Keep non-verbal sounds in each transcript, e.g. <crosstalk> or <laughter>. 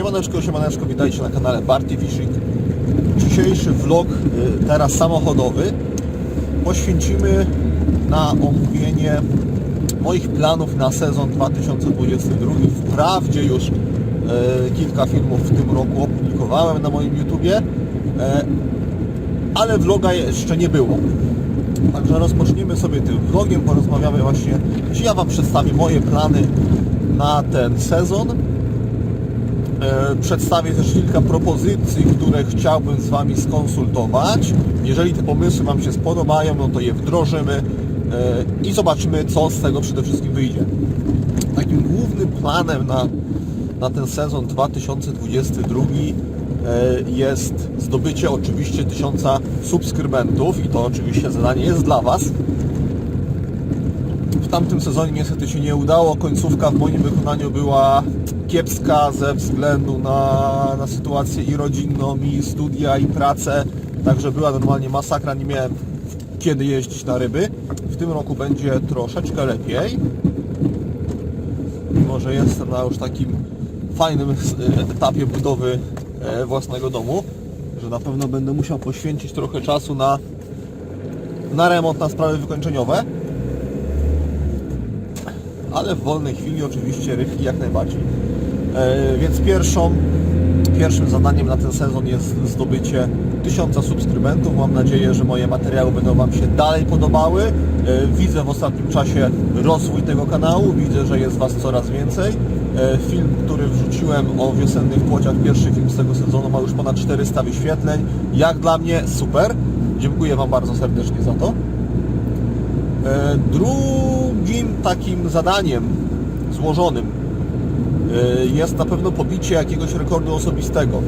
Siemaneczko, siemaneczko, witajcie na kanale Barty Fishing. Dzisiejszy vlog, y, teraz samochodowy, poświęcimy na omówienie moich planów na sezon 2022. Wprawdzie już y, kilka filmów w tym roku opublikowałem na moim YouTubie, y, ale vloga jeszcze nie było. Także rozpoczniemy sobie tym vlogiem, porozmawiamy właśnie, czy ja Wam przedstawię moje plany na ten sezon. E, Przedstawię też kilka propozycji, które chciałbym z Wami skonsultować. Jeżeli te pomysły Wam się spodobają, no to je wdrożymy e, i zobaczymy, co z tego przede wszystkim wyjdzie. Takim głównym planem na, na ten sezon 2022 e, jest zdobycie oczywiście tysiąca subskrybentów i to oczywiście zadanie jest dla Was. Tamtym sezonie niestety się nie udało. Końcówka w moim wykonaniu była kiepska ze względu na, na sytuację i rodzinną, i studia, i pracę. Także była normalnie masakra, nie miałem kiedy jeździć na ryby. W tym roku będzie troszeczkę lepiej. Mimo, że jestem na już takim fajnym e, etapie budowy e, własnego domu, że na pewno będę musiał poświęcić trochę czasu na, na remont, na sprawy wykończeniowe ale w wolnej chwili oczywiście rybki jak najbardziej. E, więc pierwszą, pierwszym zadaniem na ten sezon jest zdobycie 1000 subskrybentów. Mam nadzieję, że moje materiały będą Wam się dalej podobały. E, widzę w ostatnim czasie rozwój tego kanału, widzę, że jest Was coraz więcej. E, film, który wrzuciłem o wiosennych płociach, pierwszy film z tego sezonu ma już ponad 400 wyświetleń. Jak dla mnie super. Dziękuję Wam bardzo serdecznie za to. E, Drugim takim zadaniem złożonym e, jest na pewno pobicie jakiegoś rekordu osobistego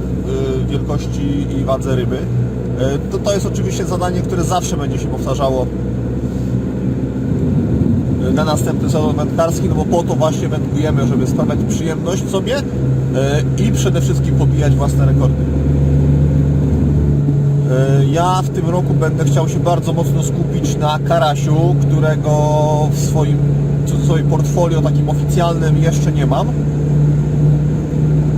wielkości i wadze ryby. E, To, to jest oczywiście zadanie, które zawsze będzie się powtarzało na następny sezon wędkarski, no bo po to właśnie wędkujemy, żeby sprawiać przyjemność sobie i przede wszystkim pobijać własne rekordy. E, Ja w tym roku będę chciał się bardzo mocno skupić na karasiu, którego w swoim w cudzysłowie portfolio takim oficjalnym jeszcze nie mam.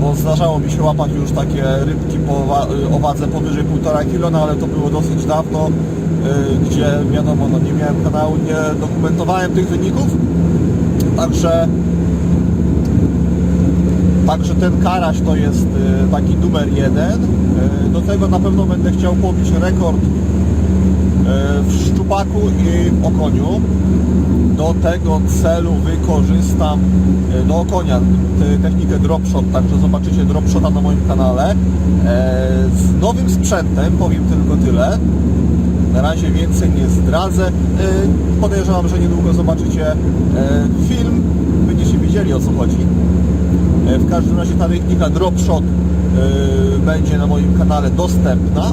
Bo zdarzało mi się łapać już takie rybki po, wa- o wadze powyżej 1,5 kg, no ale to było dosyć dawno, y, gdzie wiadomo, no nie miałem kanału, nie dokumentowałem tych wyników. Także Także ten karaś to jest y, taki numer jeden. Do tego na pewno będę chciał pobić rekord y, w szczupaku i okoniu. Do tego celu wykorzystam y, do okonia te- technikę dropshot, także zobaczycie dropshota na moim kanale. E, Z nowym sprzętem, powiem tylko tyle. Na razie więcej nie zdradzę. Podejrzewam, że niedługo zobaczycie e, film, będziecie wiedzieli o co chodzi. E, W każdym razie ta technika dropshot e, będzie na moim kanale dostępna,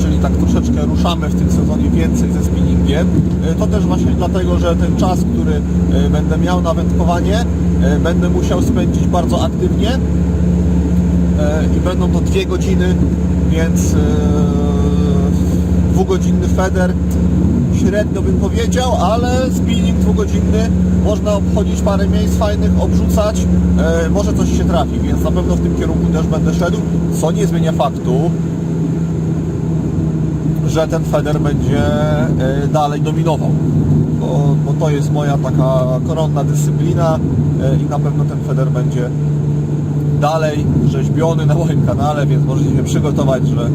czyli tak troszeczkę ruszamy w tym sezonie więcej ze spinningiem. E, To też właśnie dlatego, że ten czas, który e, będę miał na wędkowanie, będę musiał spędzić bardzo aktywnie. I będą to dwie godziny, więc dwugodzinny feder średnio bym powiedział, ale spinning dwugodzinny można obchodzić parę miejsc fajnych, obrzucać, e, może coś się trafi, więc na pewno w tym kierunku też będę szedł, co nie zmienia faktu, że ten feder będzie e, dalej dominował. Bo, bo to jest moja taka koronna dyscyplina e, i na pewno ten feder będzie dalej rzeźbiony na moim kanale, więc możecie się przygotować, że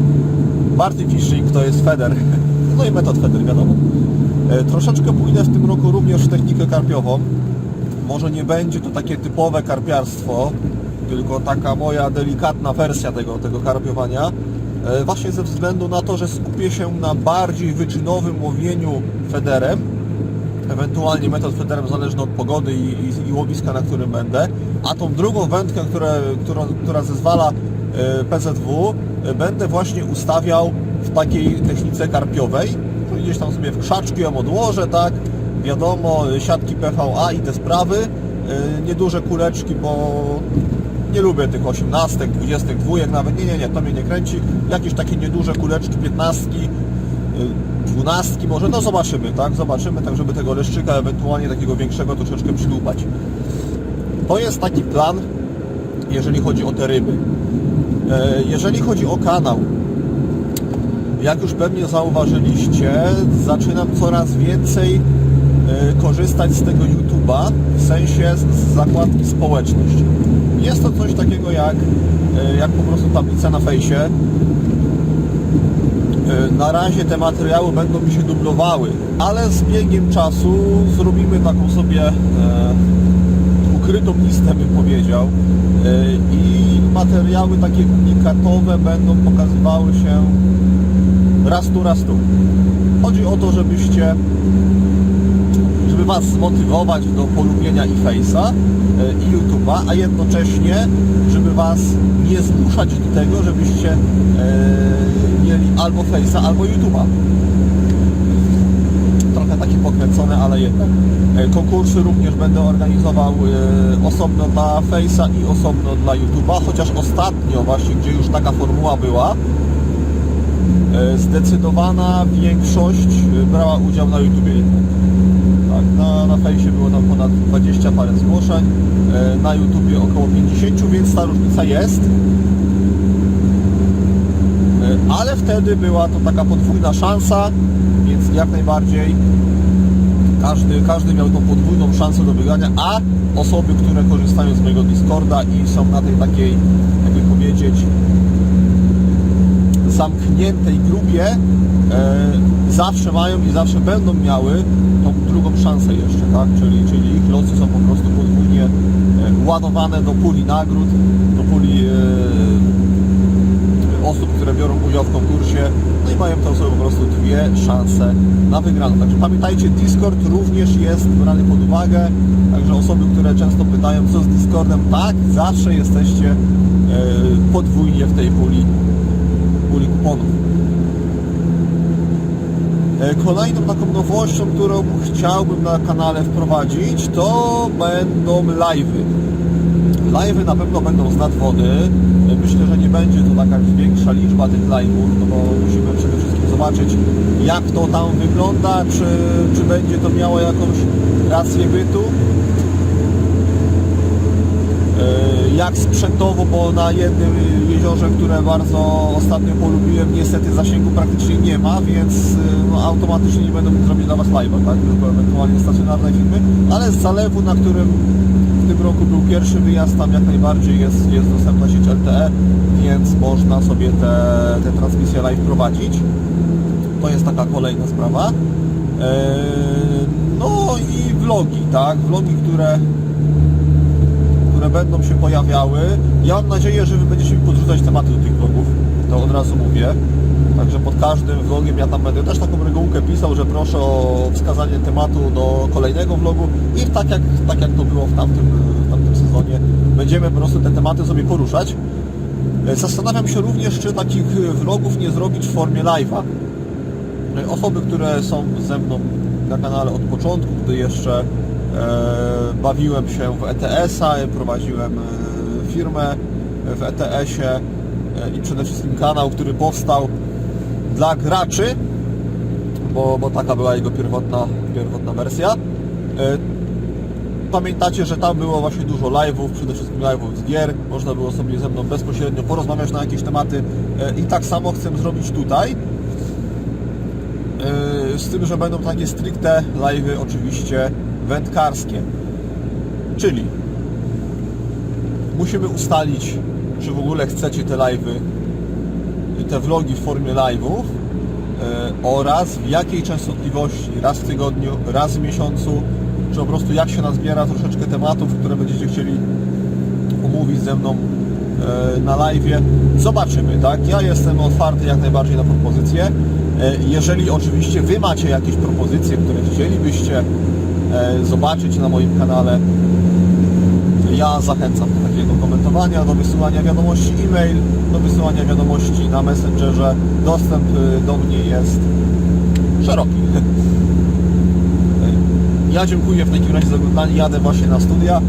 Barty Fishing to jest feder. <laughs> No i metod feder, wiadomo. E, Troszeczkę pójdę w tym roku również w technikę karpiową. Może nie będzie to takie typowe karpiarstwo, tylko taka moja delikatna wersja tego, tego karpiowania. E, Właśnie ze względu na to, że skupię się na bardziej wyczynowym łowieniu federem, ewentualnie metod federem zależny od pogody i, i, i łowiska, na którym będę, a tą drugą wędkę, które, którą, która zezwala e, PZW, będę właśnie ustawiał takiej technice karpiowej, czyli gdzieś tam sobie w krzaczki ją odłożę, tak, wiadomo, e, siatki PVA i te sprawy, e, nieduże kuleczki, bo nie lubię tych 18, 22, nawet. Nie, nie, nie, to mnie nie kręci, jakieś takie nieduże kuleczki, 15, dwunastki może, no zobaczymy, tak, zobaczymy, tak żeby tego leszczyka ewentualnie takiego większego troszeczkę przydłubać. To jest taki plan, jeżeli chodzi o te ryby. E, Jeżeli chodzi o kanał, jak już pewnie zauważyliście, zaczynam coraz więcej e, korzystać z tego YouTube'a, w sensie z, zakładki społeczność. Jest to coś takiego jak, e, jak po prostu tablica na fejsie. E, Na razie te materiały będą mi się dublowały, ale z biegiem czasu zrobimy taką sobie e, ukrytą listę, bym powiedział. E, I materiały takie unikatowe będą pokazywały się raz tu, raz tu. Chodzi o to, żebyście, żeby Was zmotywować do polubienia i Face'a, e, i YouTube'a, a jednocześnie, żeby Was nie zmuszać do tego, żebyście e, mieli albo Face'a, albo YouTube'a. Trochę takie pokręcone, ale jednak. E, Konkursy również będę organizował e, osobno dla Face'a i osobno dla YouTube'a, chociaż ostatnio właśnie, gdzie już taka formuła była, zdecydowana większość e, brała udział na YouTubie jednak. Tak, na, na fejsie było tam ponad 20 parę zgłoszeń, e, na YouTubie około 50, więc ta różnica jest. E, Ale wtedy była to taka podwójna szansa, więc jak najbardziej każdy, każdy miał tą podwójną szansę do wygrania, a osoby, które korzystają z mojego Discorda i są na tej takiej, jakby powiedzieć, zamkniętej grupie e, zawsze mają i zawsze będą miały tą drugą szansę jeszcze, tak? Czyli, czyli ich losy są po prostu podwójnie e, ładowane do puli nagród, do puli e, osób, które biorą udział w konkursie, no i mają to sobie po prostu dwie szanse na wygraną. Także pamiętajcie, Discord również jest brany pod uwagę, także osoby, które często pytają, co z Discordem, tak, zawsze jesteście e, podwójnie w tej puli E, Kolejną taką nowością, którą chciałbym na kanale wprowadzić, to będą live'y. Live'y na pewno będą z nadwody. E, Myślę, że nie będzie to taka większa liczba tych live'ów, no bo musimy przede wszystkim zobaczyć, jak to tam wygląda, czy, czy będzie to miało jakąś rację bytu. E, jak sprzętowo, bo na jednym jeziorze, które bardzo ostatnio polubiłem, niestety zasięgu praktycznie nie ma, więc e, no, automatycznie nie będę mógł zrobić dla Was live'a, tak? tylko ewentualnie stacjonarne filmy, ale z zalewu, na którym w tym roku był pierwszy wyjazd, tam jak najbardziej jest, jest dostępna sieć LTE, więc można sobie te, te transmisje live prowadzić. To jest taka kolejna sprawa. E, No i vlogi, tak? Vlogi, które które będą się pojawiały. Ja mam nadzieję, że Wy będziecie mi podrzucać tematy do tych vlogów, to od razu mówię. Także pod każdym vlogiem ja tam będę też taką regułkę pisał, że proszę o wskazanie tematu do kolejnego vlogu i tak jak, tak jak to było w tamtym, w tamtym sezonie, będziemy po prostu te tematy sobie poruszać. E, Zastanawiam się również, czy takich vlogów nie zrobić w formie live'a. E, Osoby, które są ze mną na kanale od początku, gdy jeszcze bawiłem się w ETS-a, e, prowadziłem e, firmę w ETS-ie e, i przede wszystkim kanał, który powstał dla graczy, bo, bo taka była jego pierwotna, pierwotna wersja. E, Pamiętacie, że tam było właśnie dużo live'ów, przede wszystkim live'ów z gier, można było sobie ze mną bezpośrednio porozmawiać na jakieś tematy e, i tak samo chcę zrobić tutaj. Z tym, że będą takie stricte live'y oczywiście wędkarskie. Czyli musimy ustalić, czy w ogóle chcecie te live'y, te vlogi w formie live'ów yy, oraz w jakiej częstotliwości, raz w tygodniu, raz w miesiącu, czy po prostu jak się nazbiera troszeczkę tematów, które będziecie chcieli omówić ze mną e, na live. Zobaczymy, tak? Ja jestem otwarty jak najbardziej na propozycje. E, Jeżeli oczywiście Wy macie jakieś propozycje, które chcielibyście e, zobaczyć na moim kanale, ja zachęcam do takiego komentowania, do wysyłania wiadomości e-mail, do wysyłania wiadomości na Messengerze. Dostęp y, do mnie jest szeroki. <laughs> Ja dziękuję w takim razie za oglądanie. Jadę właśnie na studia.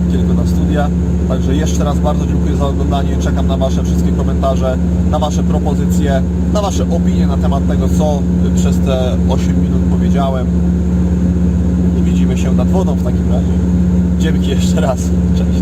Nie na studia. Także jeszcze raz bardzo dziękuję za oglądanie. Czekam na Wasze wszystkie komentarze, na Wasze propozycje, na Wasze opinie na temat tego, co przez te 8 minut powiedziałem. I widzimy się nad wodą w takim razie. Dzięki jeszcze raz. Cześć.